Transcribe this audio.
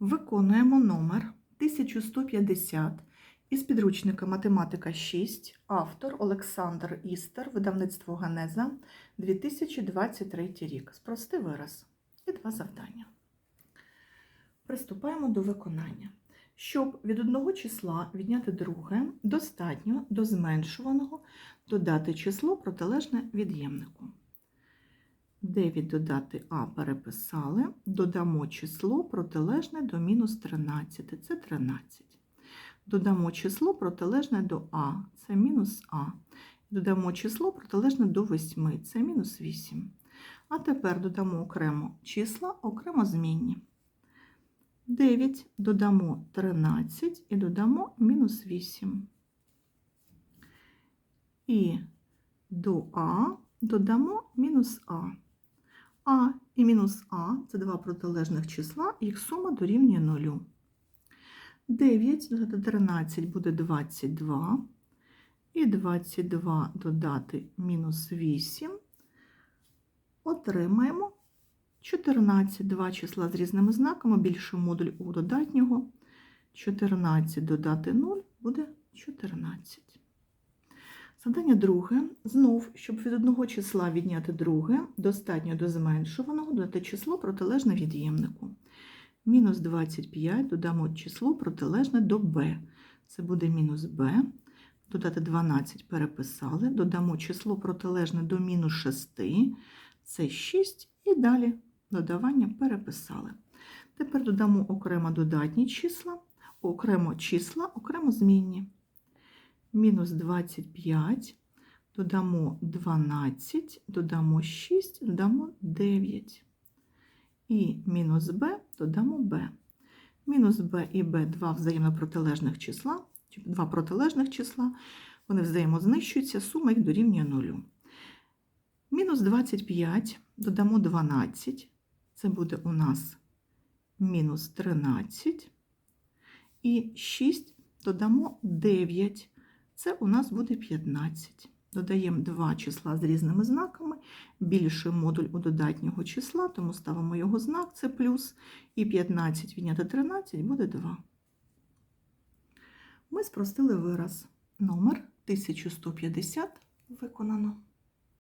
Виконуємо номер 1150 із підручника Математика 6, автор Олександр Істер, видавництво Генеза, 2023 рік. Спрости вираз і два завдання. Приступаємо до виконання. Щоб від одного числа відняти друге, достатньо до зменшуваного додати число протилежне від'ємнику. 9 додати А переписали, додамо число протилежне до мінус 13, це 13. Додамо число протилежне до А, це мінус А. Додамо число протилежне до 8, це мінус 8. А тепер додамо окремо числа, окремо змінні. 9 додамо 13 і додамо мінус 8. І до А додамо мінус А. А і мінус А це два протилежних числа, їх сума дорівнює 0. 9 додати 13 буде 22. І 22 додати мінус 8. Отримаємо 14. Два числа з різними знаками, більший модуль у додатнього. 14 додати 0 буде 14. Завдання друге. Знов, щоб від одного числа відняти друге, достатньо до зменшуваного додати число протилежне від'ємнику. Мінус 25 додамо число протилежне до b. Це буде мінус b. Додати 12 переписали, додамо число протилежне до мінус 6, це 6, і далі додавання переписали. Тепер додамо окремо додатні числа, окремо числа, окремо змінні мінус 25, додамо 12, додамо 6, додамо 9. І мінус b додамо b. Мінус b і b два взаємно протилежних числа, два протилежних числа, вони взаємознищуються, сума їх дорівнює 0. Мінус 25 додамо 12, це буде у нас мінус 13. І 6 додамо 9, це у нас буде 15. Додаємо два числа з різними знаками, більший модуль у додатнього числа, тому ставимо його знак, це плюс, і 15 відняти 13 буде 2. Ми спростили вираз. Номер 1150 виконано.